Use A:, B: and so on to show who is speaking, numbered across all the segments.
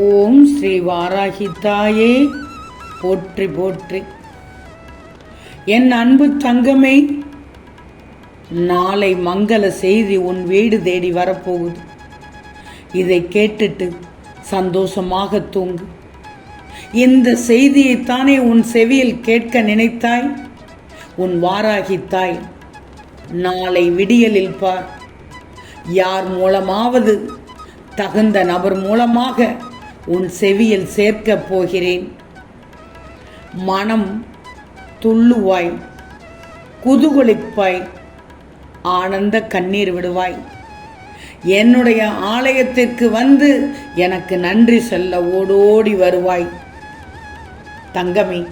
A: ஓம் ஸ்ரீ வாராகி தாயே போற்றி போற்றி. என் அன்பு தங்கமே நாளை மங்கள செய்தி உன் வீடு தேடி வரப்போகுது. இதை கேட்டுட்டு சந்தோஷமாக தூங்கு. இந்த செய்தியைத்தானே உன் செவியில் கேட்க நினைத்தாய்? உன் வாராகி தாய் நாளை விடியலில் பார். யார் மூலமாவது தகுந்த நபர் மூலமாக உன் செவியில் சேர்க்கப் போகிறேன். மனம் துள்ளுவாய் குதுகுலிப்பாய் ஆனந்த கண்ணீர் விடுவாய். என்னுடைய ஆலயத்திற்கு வந்து எனக்கு நன்றி சொல்ல ஓடோடி வருவாய். தங்கமே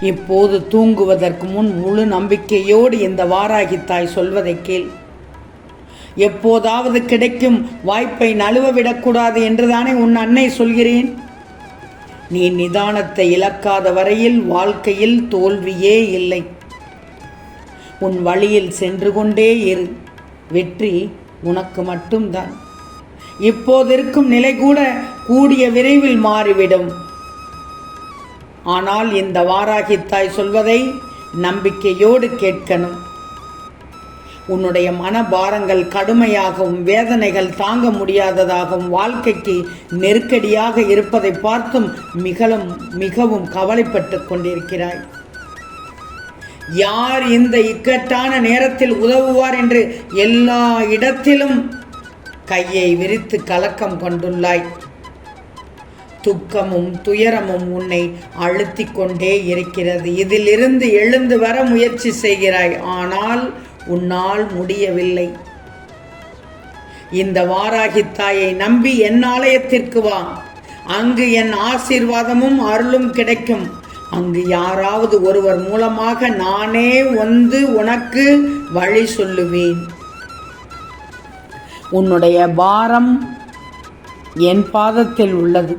A: இப்போது தூங்குவதற்கு முன் முழு நம்பிக்கையோடு இந்த வாராகி தாய் சொல்வதை கேள். எப்போதாவது கிடைக்கும் வாய்ப்பை நழுவ விடக்கூடாது என்றுதானே உன் அன்னை சொல்கிறேன். நீ நிதானத்தை இழக்காத வரையில் வாழ்க்கையில் தோல்வியே இல்லை. உன் வழியில் சென்று கொண்டே இரு. வெற்றி உனக்கு மட்டும்தான். இப்போதிருக்கும் நிலை கூட கூடிய விரைவில் மாறிவிடும். ஆனால் இந்த வாராகித்தாய் சொல்வதை நம்பிக்கையோடு கேட்கணும். உன்னுடைய மனபாரங்கள் கடுமையாகவும் வேதனைகள் தாங்க முடியாததாகவும் வாழ்க்கைக்கு நெருக்கடியாக இருப்பதை பார்த்தும் மிகவும் மிகவும் கவலைப்பட்டு கொண்டிருக்கிறாய். யார் இந்த இக்கட்டான நேரத்தில் உதவுவார் என்று எல்லா இடத்திலும் கையை விரித்து கலக்கம் கொண்டுள்ளாய். துக்கமும் துயரமும் உன்னை அழுத்திக் கொண்டே இருக்கிறது. இதிலிருந்து எழுந்து வர முயற்சி செய்கிறாய். ஆனால் உன்னால் முடியவில்லை. இந்த வாராகி தாயை நம்பி என் ஆலயத்திற்கு வா. அங்கு என் ஆசீர்வாதமும் அருளும் கிடைக்கும். அங்கு யாராவது ஒருவர் மூலமாக நானே வந்து உனக்கு வழி சொல்லுவேன். உன்னுடைய பாரம் என் பாதத்தில் உள்ளது.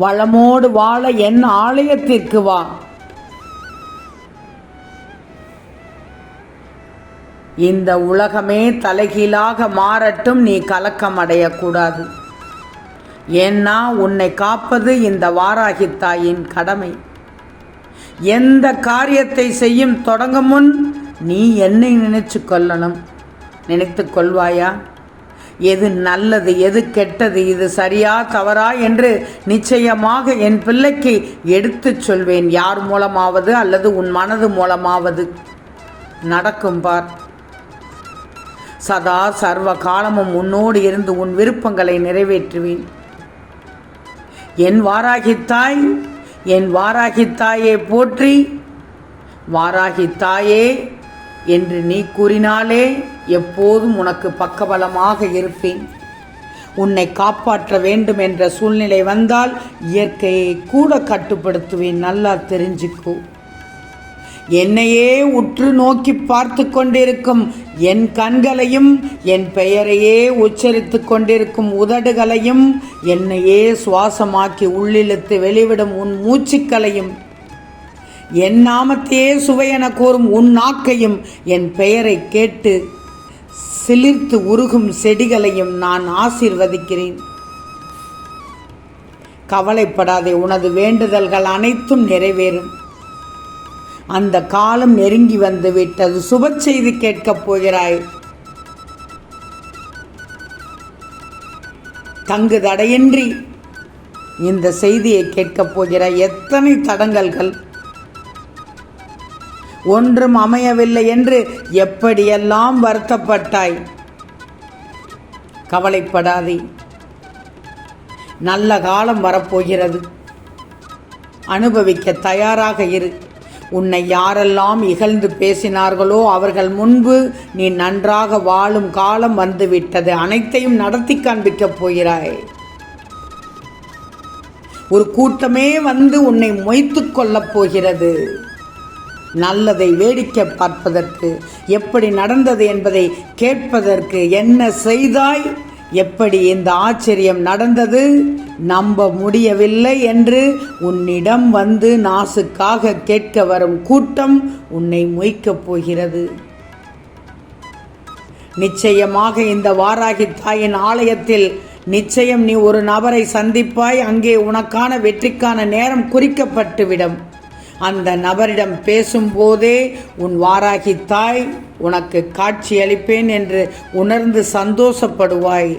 A: வளமோடு வாழ என் ஆலயத்திற்கு வா. இந்த உலகமே தலைகீழாக மாறட்டும் நீ கலக்கம் அடையக்கூடாது ஏன்னா உன்னை காப்பது இந்த வாராகி தாயின் கடமை. எந்த காரியத்தை செய்யும் தொடங்கும் முன் நீ என்னை நினைச்சு கொள்ளணும். நினைத்து கொள்வாயா? எது நல்லது எது கெட்டது இது சரியா தவறா என்று நிச்சயமாக என் பிள்ளைக்கு எடுத்துச் சொல்வேன். யார் மூலமாவது அல்லது உன் மனது மூலமாவது. நடக்கும் பார். சதா சர்வ காலமும் உன்னோடு இருந்து உன் விருப்பங்களை நிறைவேற்றுவேன். என் வாராகித்தாய் என் வாராகித்தாயே போற்றி வாராகித்தாயே என்று நீ கூறினாலே எப்போதும் உனக்கு பக்கபலமாக இருப்பேன். உன்னை காப்பாற்ற வேண்டும் என்ற சூழ்நிலை வந்தால் இயற்கையை கூட கட்டுப்படுத்துவேன். நல்லா தெரிஞ்சுக்கோ. என்னையே உற்று நோக்கி பார்த்து கொண்டிருக்கும் என் கண்களையும் என் பெயரையே உச்சரித்து கொண்டிருக்கும் உதடுகளையும் என்னையே சுவாசமாக்கி உள்ளிழுத்து வெளிவிடும் உன் மூச்சுக்களையும் என் நாமத்தையே சுவையென கூறும் உன் நாக்கையும் என் பெயரை கேட்டு சிலிர்த்து உருகும் செடிகளையும் நான் ஆசீர்வதிக்கிறேன். கவலைப்படாதே உனது வேண்டுதல்கள் அனைத்தும் நிறைவேறும். அந்த காலம் நெருங்கி வந்து விட்டது. சுப செய்தி கேட்கப் போகிறாய். தங்கு தடையின்றி இந்த செய்தியை கேட்கப் போகிறாய். எத்தனை தடங்கல்கள். ஒன்றும் அமையவில்லை என்று எப்படியெல்லாம் வருத்தப்பட்டாய். கவலைப்படாதே. நல்ல காலம் வரப்போகிறது. அனுபவிக்க தயாராக இரு. உன்னை யாரெல்லாம் இகழ்ந்து பேசினார்களோ அவர்கள் முன்பு நீ நன்றாக வாழும் காலம் வந்துவிட்டது. அனைத்தையும் நடத்தி காண்பிக்கப் போகிறாய். ஒரு கூட்டமே வந்து உன்னை மொய்த்து கொள்ளப் போகிறது. நல்லதை வேடிக்கை பார்ப்பதற்கு எப்படி நடந்தது என்பதை கேட்பதற்கு என்ன செய்தாய்? எப்படி இந்த ஆச்சரியம் நடந்தது? நம்ப முடியவில்லை என்று உன்னிடம் வந்து நாசுக்காக கேட்க வரும் கூட்டம் உன்னை மொய்க்கப் போகிறது. நிச்சயமாக இந்த வாராகி தாயின் ஆலயத்தில் நிச்சயம் நீ ஒரு நபரை சந்திப்பாய் அங்கே உனக்கான வெற்றிக்கான நேரம் குறிக்கப்பட்டுவிடும். அந்த நபரிடம் பேசும்போதே உன் வாராகி தாய் உனக்கு காட்சியளிப்பேன் என்று உணர்ந்து சந்தோஷப்படுவாய்.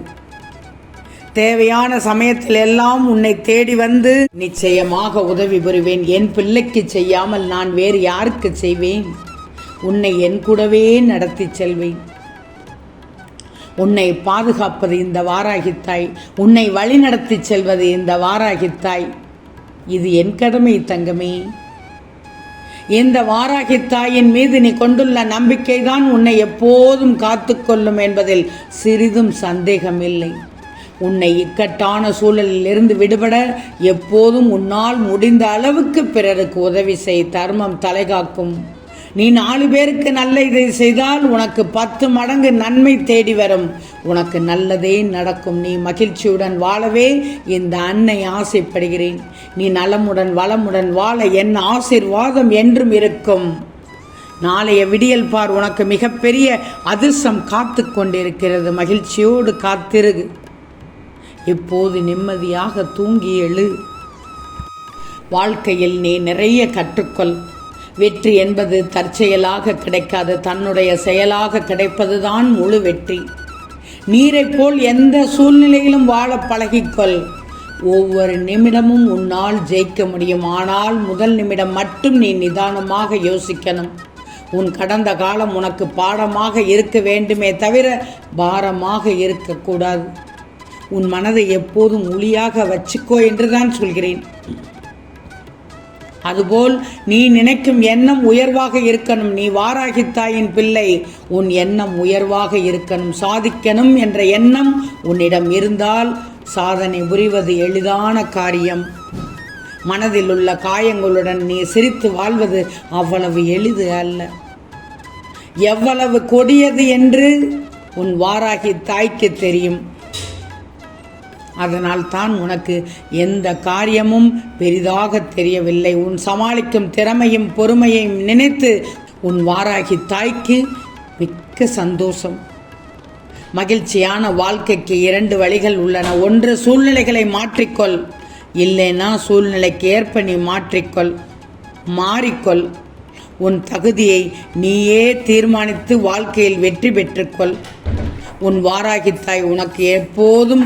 A: தேவையான சமயத்தில் எல்லாம் உன்னை தேடி வந்து நிச்சயமாக உதவி புரிவேன் என் பிள்ளைக்கு செய்யாமல் நான் வேறு யாருக்கு செய்வேன்? உன்னை என் கூடவே நடத்தி செல்வேன். உன்னை பாதுகாப்பது இந்த வாராகித்தாய் உன்னை வழிநடத்தி செல்வது இந்த வாராகித்தாய் இது என் கடமை தங்கமே. இந்த வாராகி தாயின் மீது நீ கொண்டுள்ள நம்பிக்கைதான் உன்னை எப்போதும் காத்துக்கொள்ளும் என்பதில் சிறிதும் சந்தேகமில்லை. உன்னை இக்கட்டான சூழலில் இருந்து விடுபட எப்போதும் உன்னால் முடிந்த அளவுக்கு பிறருக்கு உதவி செய் தர்மம் தலைகாக்கும் நீ நாலு பேருக்கு நல்ல இதை செய்தால் உனக்கு பத்து மடங்கு நன்மை தேடி வரும். உனக்கு நல்லதே நடக்கும். நீ மகிழ்ச்சியுடன் வாழவே இந்த அன்னை ஆசைப்படுகிறேன். நீ நலமுடன் வளமுடன் வாழ என் ஆசிர்வாதம் என்றும் இருக்கும். நாளைய விடியல் பார் உனக்கு மிகப்பெரிய அதிர்ஷ்டம் காத்து கொண்டிருக்கிறது. மகிழ்ச்சியோடு காத்திருகு இப்போது நிம்மதியாக தூங்கி எழு. வாழ்க்கையில் நீ நிறைய கற்றுக்கொள். வெற்றி என்பது தற்செயலாக கிடைக்காது. தன்னுடைய செயலாக கிடைப்பதுதான் முழு வெற்றி. நீரைப் போல் எந்த சூழ்நிலையிலும் வாழ பழகிக்கொள். ஒவ்வொரு நிமிடமும் உன்னால் ஜெயிக்க முடியும். ஆனால் முதல் நிமிடம் மட்டும் நீ நிதானமாக யோசிக்கணும். உன் கடந்த காலம் உனக்கு பாடமாக இருக்க வேண்டுமே தவிர பாரமாக இருக்கக்கூடாது. உன் மனதை எப்போதும் ஒளியாக வச்சுக்கோ என்றுதான் சொல்கிறேன். அதுபோல் நீ நினைக்கும் எண்ணம் உயர்வாக இருக்கணும். நீ வாராகி தாயின் பிள்ளை உன் எண்ணம் உயர்வாக இருக்கணும். சாதிக்கணும் என்ற எண்ணம் உன்னிடம் இருந்தால் சாதனை புரிவது எளிதான காரியம். மனதில் உள்ள காயங்களுடன் நீ சிரித்து வாழ்வது அவ்வளவு எளிது அல்ல. எவ்வளவு கொடியது என்று உன் வாராகி தாய்க்கு தெரியும். அதனால் தான் உனக்கு எந்த காரியமும் பெரிதாக தெரியவில்லை. உன் சமாளிக்கும் திறமையும் பொறுமையையும் நினைத்து உன் வாராகி தாய்க்கு மிக்க சந்தோஷம். மகிழ்ச்சியான வாழ்க்கைக்கு இரண்டு வழிகள் உள்ளன. ஒன்று சூழ்நிலைகளை மாற்றிக்கொள். இல்லைன்னா சூழ்நிலைக்கு ஏற்ப நீ மாற்றிக்கொள் மாறிக்கொள். உன் தகுதியை நீயே தீர்மானித்து வாழ்க்கையில் வெற்றி பெற்றுக்கொள். உன் வாராகித்தாய் உனக்கு எப்போதும்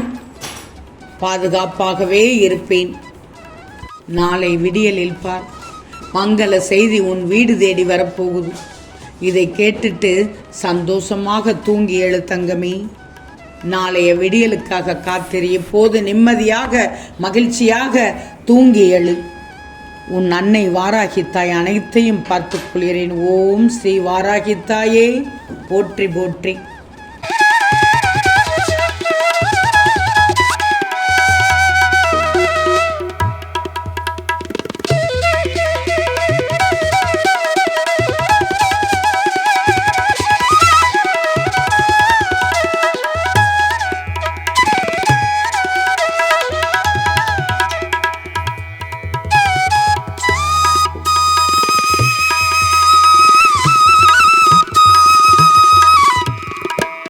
A: பாதுகாப்பாகவே இருப்பேன். நாளை விடியலில் பார். மங்கள செய்தி உன் வீடு தேடி வரப்போகுது. இதை கேட்டுட்டு சந்தோஷமாக தூங்கி எழு தங்கமே. நாளைய விடியலுக்காக காத்திரு இப்போது நிம்மதியாக மகிழ்ச்சியாக தூங்கி எழு. உன் அன்னை வாராகித்தாய் அனைத்தையும் பார்த்துக் கொள்கிறேன். ஓம் ஸ்ரீ வாராகித்தாயே. போற்றி போற்றி.